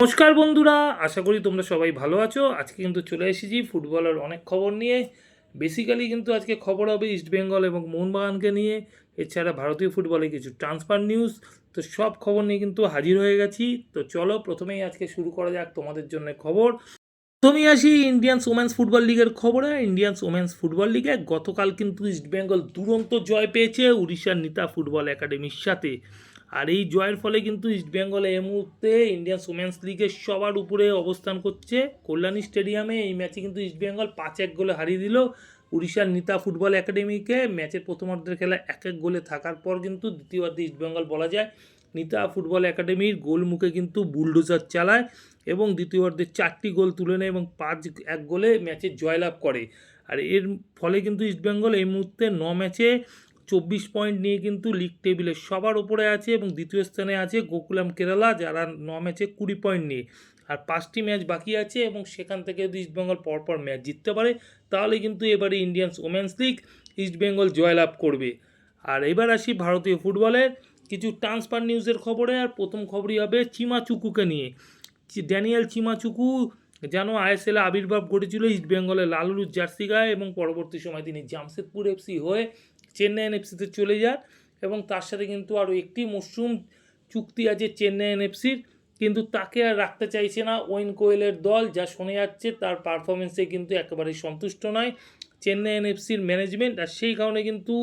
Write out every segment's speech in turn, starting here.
নমস্কার বন্ধুরা, আশা করি তোমরা সবাই ভালো আছো। আজকে কিন্তু চলে এসেছি ফুটবলের অনেক খবর নিয়ে। বেসিক্যালি কিন্তু আজকে খবর হবে ইস্টবেঙ্গল এবং মোহনবাগানকে নিয়ে। এছাড়া ভারতীয় ফুটবলে কিছু ট্রান্সফার নিউজ তো সব খবর নিয়ে কিন্তু হাজির হয়ে গেছি। তো চলো প্রথমেই আজকে শুরু করা যাক তোমাদের জন্য খবর। প্রথমেই আসি ইন্ডিয়ান ওমেন্স ফুটবল লিগের খবরে। ইন্ডিয়ান ওমেন্স ফুটবল লিগে গতকাল কিন্তু ইস্টবেঙ্গল দুরন্ত জয় পেয়েছে উড়িষ্যার নিতা ফুটবল একাডেমির সাথে। আর এই জয়ের ফলে কিন্তু ইস্টবেঙ্গল এই মুহূর্তে ইন্ডিয়ান ওমেন্স লিগের সবার উপরে অবস্থান করছে। কল্যাণী স্টেডিয়ামে এই ম্যাচে কিন্তু ইস্টবেঙ্গল পাঁচ এক গোলে হারিয়ে দিল। উড়িষ্যার নিতা ফুটবল একাডেমিকে ম্যাচের প্রথমার্ধের খেলা এক এক গোলে থাকার পর কিন্তু দ্বিতীয়ার্ধে ইস্টবেঙ্গল বলা যায় নিতা ফুটবল একাডেমির গোল মুখে কিন্তু বুলডোজার চালায় এবং দ্বিতীয়ার্ধে চারটি গোল তুলে নেয় এবং পাঁচ এক গোলে ম্যাচে জয়লাভ করে। আর এর ফলে কিন্তু ইস্টবেঙ্গল এই মুহূর্তে ন ম্যাচে চব্বিশ পয়েন্ট নিয়ে কিন্তু লিগ টেবিলে সবার উপরে আছে এবং দ্বিতীয় স্থানে আছে গোকুলাম কেরালা, যারা ন ম্যাচে কুড়ি পয়েন্ট নিয়ে। আর পাঁচটি ম্যাচ বাকি আছে এবং সেখান থেকে যদি ইস্টবেঙ্গল পরপর ম্যাচ জিততে পারে, তাহলে কিন্তু এবারে ইন্ডিয়ান্স ওমেন্স লিগ ইস্টবেঙ্গল জয়লাভ করবে। আর এবার আসি ভারতীয় ফুটবলের কিছু ট্রান্সফার নিউজের খবরে, আর প্রথম খবরই হবে চিমাচুকুকে নিয়ে। ড্যানিয়েল চিমাচুকু যেন আইএসএলে আবির্ভাব ঘটেছিল ইস্টবেঙ্গলের লালুর জার্সি গায়ে এবং পরবর্তী সময় তিনি জামশেদপুর এফসি হয়ে চেন্নাইয়েন এফসিতে চলে যান এবং তার সাথে কিন্তু আরও একটি মরশুম চুক্তি আছে চেন্নাইয়েন এফসির কিন্তু তাকে আর রাখতে চাইছে না ওয়েন কোয়েলের দল, যা শোনা যাচ্ছে তার পারফরমেন্সে কিন্তু একেবারেই সন্তুষ্ট নয়। চেন্নাইয়েন এফসির ম্যানেজমেন্ট আর সেই কারণে কিন্তু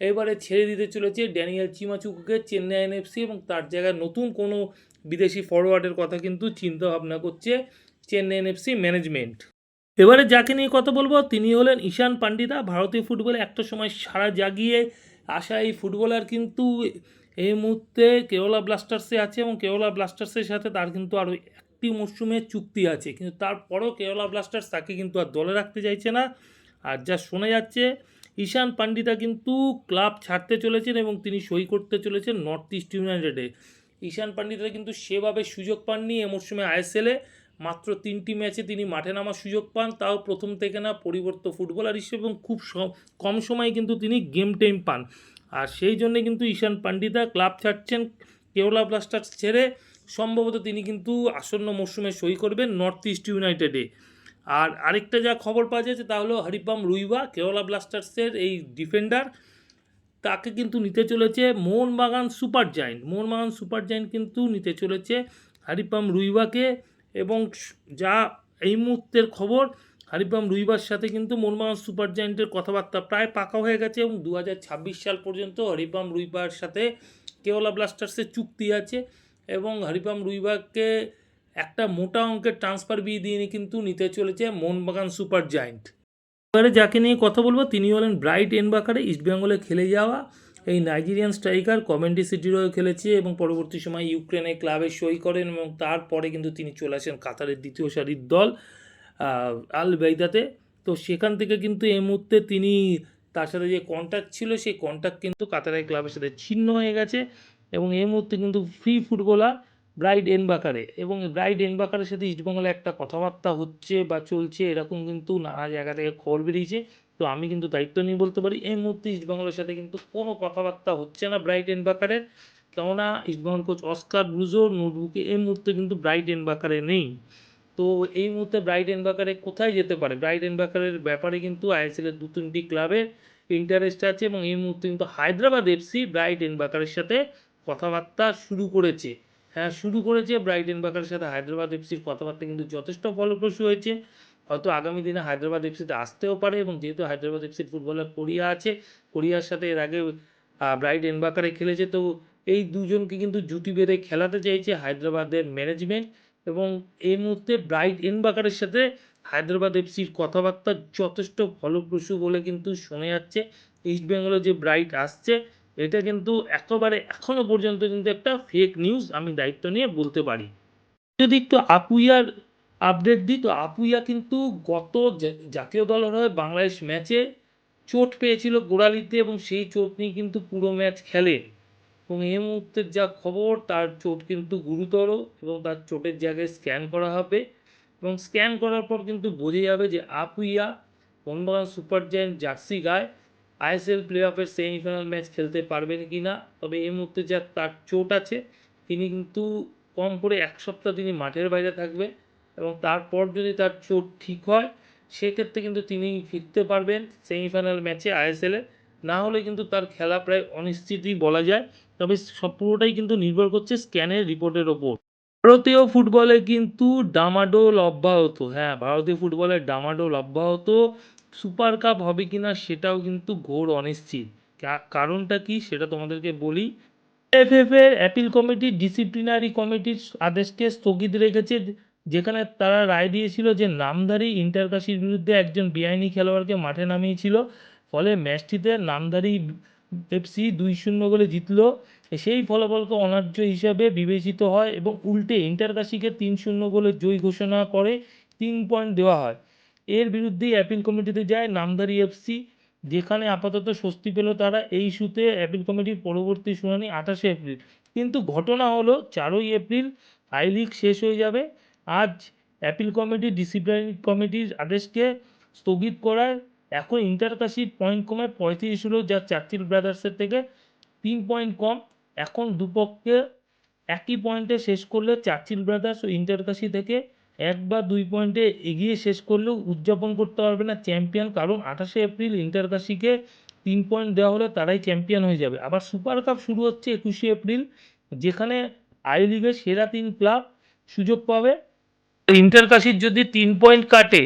এবারে ছেড়ে দিতে চলেছে ড্যানিয়েল চিমাচুকুকে চেন্নাইয়েন এফসি এবং তার জায়গায় নতুন কোনো বিদেশি ফরওয়ার্ডের কথা কিন্তু চিন্তা ভাবনা করছে চেন্নাইয়েন এফসি ম্যানেজমেন্ট এবারে যাকে নিয়ে কথা বলব, তিনি হলেন ঈশান পান্ডিতা। ভারতীয় ফুটবলে একটা সময় সারা জাগিয়ে আসা এই ফুটবলার কিন্তু এই মুহূর্তে কেরলা ব্লাস্টার্সে আছে এবং কেরলা ব্লাস্টার্সের সাথে তার কিন্তু আরও একটি মরশুমে চুক্তি আছে। কিন্তু তারপরেও কেরলা ব্লাস্টার্স তাকে কিন্তু আর দলে রাখতে চাইছে না। আর যা শোনা যাচ্ছে, ঈশান পান্ডিতা কিন্তু ক্লাব ছাড়তে চলেছেন এবং তিনি সই করতে চলেছেন নর্থ ইস্ট ইউনাইটেডে ঈশান পান্ডিতা কিন্তু সেভাবে সুযোগ পাননি এ মরশুমে আইএসএলে মাত্র তিনটি ম্যাচে তিনি মাঠে নামার সুযোগ পান, তাও প্রথম থেকে না পরিবর্ত ফুটবলার হিসেবে এবং খুব কম সময়ে কিন্তু তিনি গেম টাইম পান। আর সেই জন্যে কিন্তু ঈশান পান্ডিতা ক্লাব ছাড়ছেন কেওলা ব্লাস্টার্স ছেড়ে, সম্ভবত তিনি কিন্তু আসন্ন মরশুমে সই করবেন নর্থ ইস্ট ইউনাইটেডে আর আরেকটা যা খবর পাওয়া যাচ্ছে তা হলো হরিপাম রুইবা কেওলা ব্লাস্টার্সের এই ডিফেন্ডার তাকে কিন্তু নিতে চলেছে Mohun Bagan super giant. Mohun Bagan super giant কিন্তু নিতে চলেছে হারিপাম রুইবাকে। এবং যা এই মুহূর্তের খবর হারিপাম রুইবার সাথে কিন্তু মোহনবাগান সুপার জায়েন্টের কথাবার্তা প্রায় পাকা হয়ে গেছে এবং দু হাজার ছাব্বিশ সাল পর্যন্ত হরিপাম রুইবার সাথে কেওলা ব্লাস্টার্সের চুক্তি আছে এবং হরিপাম রুইবাকে একটা মোটা অঙ্কের ট্রান্সফার বিয়ে দিয়ে কিন্তু নিতে চলেছে মোহনবাগান সুপার জায়েন্ট। এবারে যাকে নিয়ে কথা বলব, তিনি হলেন ব্রাইট এনবাকারে ইস্টবেঙ্গলে খেলে যাওয়া এই নাইজেরিয়ান স্ট্রাইকার কমেন্টি সিটিরও খেলেছে এবং পরবর্তী সময় ইউক্রেনে ক্লাবে সই করেন এবং তারপরে কিন্তু তিনি চলে আসেন কাতারের দ্বিতীয় সারির দল আল বেইদাতে। তো সেখান থেকে কিন্তু এই মুহূর্তে তিনি তার সাথে যে কন্ট্যাক্ট ছিল, সেই কন্ট্যাক্ট কিন্তু কাতারের ক্লাবের সাথে ছিন্ন হয়ে গেছে এবং এই মুহূর্তে কিন্তু ফ্রি ফুটবলার ব্রাইট এনবাকারে এবং ব্রাইট এনবাকারের সাথে ইস্টবেঙ্গলে একটা কথাবার্তা হচ্ছে বা চলছে, এরকম কিন্তু নানা জায়গা থেকে খবর বেরিয়েছে। তো আমি কিন্তু দায়িত্ব নিয়ে বলতে পারি, এই মুহূর্তে ইস্টবেঙ্গলের সাথে কিন্তু কোনো কথাবার্তা হচ্ছে না ব্রাইট এনবাকারের কেননা ইস্টবেঙ্গল কোচ অস্কার ব্রুজো নোটবুকে এই মুহূর্তে কিন্তু ব্রাইট এনবাকারে নেই। তো এই মুহূর্তে ব্রাইট এনবাকারে কোথায় যেতে পারে? ব্রাইট এনবাকারের ব্যাপারে কিন্তু আইএসএলের দু তিনটি ক্লাবের ইন্টারেস্ট আছে এবং এই মুহূর্তে কিন্তু হায়দ্রাবাদ এফসি ব্রাইট এনবাকারের সাথে কথাবার্তা শুরু করেছে। হ্যাঁ শুরু করেছে ব্রাইট এনবাকারের সাথে হায়দ্রাবাদ এফসির কথাবার্তা কিন্তু যথেষ্ট ফলপ্রসূ হয়েছে। হয়তো আগামী দিনে হায়দ্রাবাদ এফসিতে আসতেও পারে এবং যেহেতু হায়দ্রাবাদ এফসির ফুটবলার কোরিয়া আছে, কোরিয়ার সাথে এর আগে ব্রাইট এনবাকারে খেলেছে, তো এই দুজনকে কিন্তু জুটি বেঁধে খেলাতে চাইছে হায়দ্রাবাদের ম্যানেজমেন্ট এবং এই মুহূর্তে ব্রাইট এনবাকারের সাথে হায়দ্রাবাদ এফসির কথাবার্তা যথেষ্ট ফলপ্রসূ বলে কিন্তু শোনা যাচ্ছে। ইস্ট বেঙ্গলে যে ব্রাইট আসছে, এটা কিন্তু একেবারে এখনও পর্যন্ত কিন্তু একটা ফেক নিউজ আমি দায়িত্ব নিয়ে বলতে পারি। যদি একটু আপুইয়ার আপডেট দিই। তো আপুইয়া কিন্তু গত জাতীয় দলের হয়ে বাংলাদেশ ম্যাচে চোট পেয়েছিল গোড়ালিতে এবং সেই চোট নিয়ে কিন্তু পুরো ম্যাচ খেলে। এবং এই মুহূর্তের যা খবর, তার চোট কিন্তু গুরুতর এবং তার চোটের জায়গায় স্ক্যান করা হবে। এবং স্ক্যান করার পর কিন্তু বোঝা যাবে যে Apuia Mohun Bagan super giant jersey গায়ে আইএসএল প্লে অফের সেমিফাইনাল ম্যাচ খেলতে পারবেন কি না। তবে এই মুহূর্তে যা তার চোট আছে, তিনি কিন্তু কম করে এক সপ্তাহ তিনি মাঠের বাইরে থাকবে। এবং তারপর যদি তার চোট ঠিক হয়, সেক্ষেত্রে কিন্তু তিনি ফিরতে পারবেন সেমিফাইনাল ম্যাচে আইএসএলে না হলে কিন্তু তার খেলা প্রায় অনিশ্চিতই বলা যায়। তবে সব পুরোটাই কিন্তু নির্ভর করছে স্ক্যানের রিপোর্টের ওপর। ভারতীয় ফুটবলে কিন্তু ডামাডোল অব্যাহত। হ্যাঁ ভারতীয় ফুটবলের ডামাডোল অব্যাহত। সুপার কাপ হবে কি না সেটাও কিন্তু ঘোর অনিশ্চিত। কারণটা কি সেটা তোমাদেরকে বলি। এফএফ এর অ্যাপিল কমিটি ডিসিপ্লিনারি কমিটির আদেশকে স্থগিত রেখেছে যেখানে তারা রায় দিয়েছিল যে নামধারী ইন্টারকাশির বিরুদ্ধে একজন বেআইনি খেলোয়াড়কে মাঠে নামিয়েছিল। ফলে ম্যাচটিতে নামধারী এফসি দুই শূন্য গোলে জিতলো। সেই ফলাফলকে অনার্য হিসাবে বিবেচিত হয় এবং উল্টে ইন্টারকাশিকে তিন শূন্য গোলে জয়ী ঘোষণা করে তিন পয়েন্ট দেওয়া হয়। এর বিরুদ্ধেই অ্যাপিল কমিটিতে যায় নামধারী এফসি। যেখানে আপাতত স্বস্তি পেল তারা এই ইস্যুতে অ্যাপিল কমিটির পরবর্তী শুনানি আঠাশে এপ্রিল। কিন্তু ঘটনা হলো চারই এপ্রিল, আই লিগ শেষ হয়ে যাবে। আজ অ্যাপিল কমিটি ডিসিপ্লিনারি কমিটির আদেশকে স্থগিত করায় এখন ইন্টারকাশির পয়েন্ট কমে পঁয়ত্রিশ হলো যা চার্চিল ব্রাদার্সের থেকে তিন পয়েন্ট কম, এখন দুপক্ষে একই পয়েন্টে শেষ করলে চার্চিল ব্রাদার্স ও ইন্টারকাশি থেকে এক বা দুই পয়েন্টে এগিয়ে শেষ করলেও উদযাপন করতে পারবে না চ্যাম্পিয়ন কারণ আঠাশে এপ্রিল ইন্টারকাশিকে তিন পয়েন্ট দেওয়া হলে তারাই চ্যাম্পিয়ন হয়ে যাবে। আবার সুপার কাপ শুরু হচ্ছে একুশে এপ্রিল, যেখানে আই লিগের সেরা তিন ক্লাব সুযোগ পাবে। ইন্টারকাশির যদি তিন পয়েন্ট কাটে,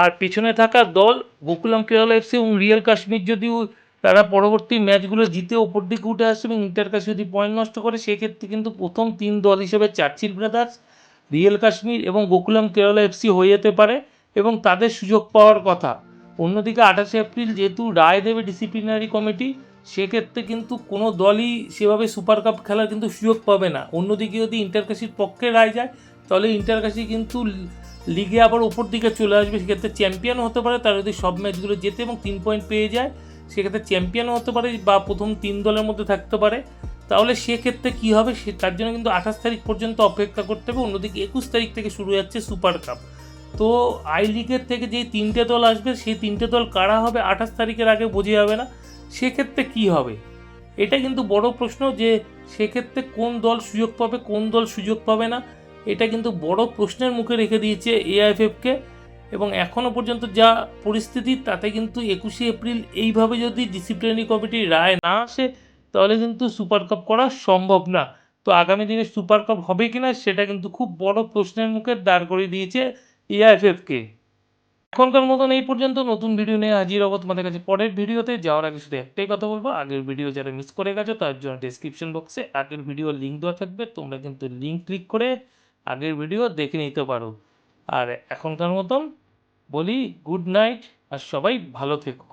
আর পেছনে থাকা দল গোকুলাম কেরালা এফসি এবং রিয়েল কাশ্মীর যদি তারা পরবর্তী ম্যাচগুলো জিতে ওপর দিকে উঠে আসে এবং ইন্টারকাশি যদি পয়েন্ট নষ্ট করে, সেক্ষেত্রে কিন্তু প্রথম তিন দল হিসেবে চার্চিল ব্রাদার্স রিয়েল কাশ্মীর এবং গোকুলাম কেরালা এফসি হয়ে যেতে পারে এবং তাদের সুযোগ পাওয়ার কথা। অন্যদিকে আঠাশে এপ্রিল যেহেতু রায় দেবে ডিসিপ্লিনারি কমিটি সেক্ষেত্রে কিন্তু কোনো দলই সেভাবে সুপার কাপ খেলার কিন্তু সুযোগ পাবে না। অন্যদিকে যদি ইন্টারকাশির পক্ষে রায় যায় তাহলে ইন্টারকাশি কিন্তু লিগে আবার ওপর দিকে চলে আসবে, সেক্ষেত্রে চ্যাম্পিয়ন হতে পারে, তারা যদি সব ম্যাচগুলো জেতে এবং তিন পয়েন্ট পেয়ে যায়, সেক্ষেত্রে চ্যাম্পিয়ন হতে পারে বা প্রথম তিন দলের মধ্যে থাকতে পারে। তাহলে সেক্ষেত্রে কী হবে, সে, তার জন্য কিন্তু আঠাশ তারিখ পর্যন্ত অপেক্ষা করতে হবে, অন্যদিকে একুশ তারিখ থেকে শুরু হচ্ছে সুপার কাপ তো আই লিগের থেকে যেই তিনটে দল আসবে, সেই তিনটে দল কারা হবে, আঠাশ তারিখের আগে বোঝা যাবে না। সেক্ষেত্রে কী হবে? এটা কিন্তু বড় প্রশ্ন যে, সেক্ষেত্রে কোন দল সুযোগ পাবে, কোন দল সুযোগ পাবে না। এটা কিন্তু বড় প্রশ্নের মুখে রেখে দিয়েছে এআইএফএফকে। এবং এখনও পর্যন্ত যা পরিস্থিতি, তাতে কিন্তু একুশে এপ্রিল এইভাবে যদি ডিসিপ্লিনারি কমিটির রায় না আসে, তাহলে কিন্তু সুপার কাপ করা সম্ভব না। তো আগামী দিনে সুপার কাপ হবে কিনা, সেটা কিন্তু খুব বড় প্রশ্নের মুখে দাঁড় করিয়ে দিয়েছে এআইএফএফকে। এখনকার মতন এই পর্যন্ত নতুন ভিডিও নিয়ে হাজির হব তোমাদের কাছে পরের ভিডিওতে যাওয়ার আগে শুধু একটাই কথা বলব, আগের ভিডিও যারা মিস করে গেছো, তার জন্য ডিসক্রিপশন বক্সে আগের ভিডিও লিঙ্ক দেওয়া থাকবে। তোমরা কিন্তু লিঙ্ক ক্লিক করে আগের ভিডিও দেখে নিতে পারো। আর এখনকার মতন বলি গুড নাইট আর সবাই ভালো থেকো।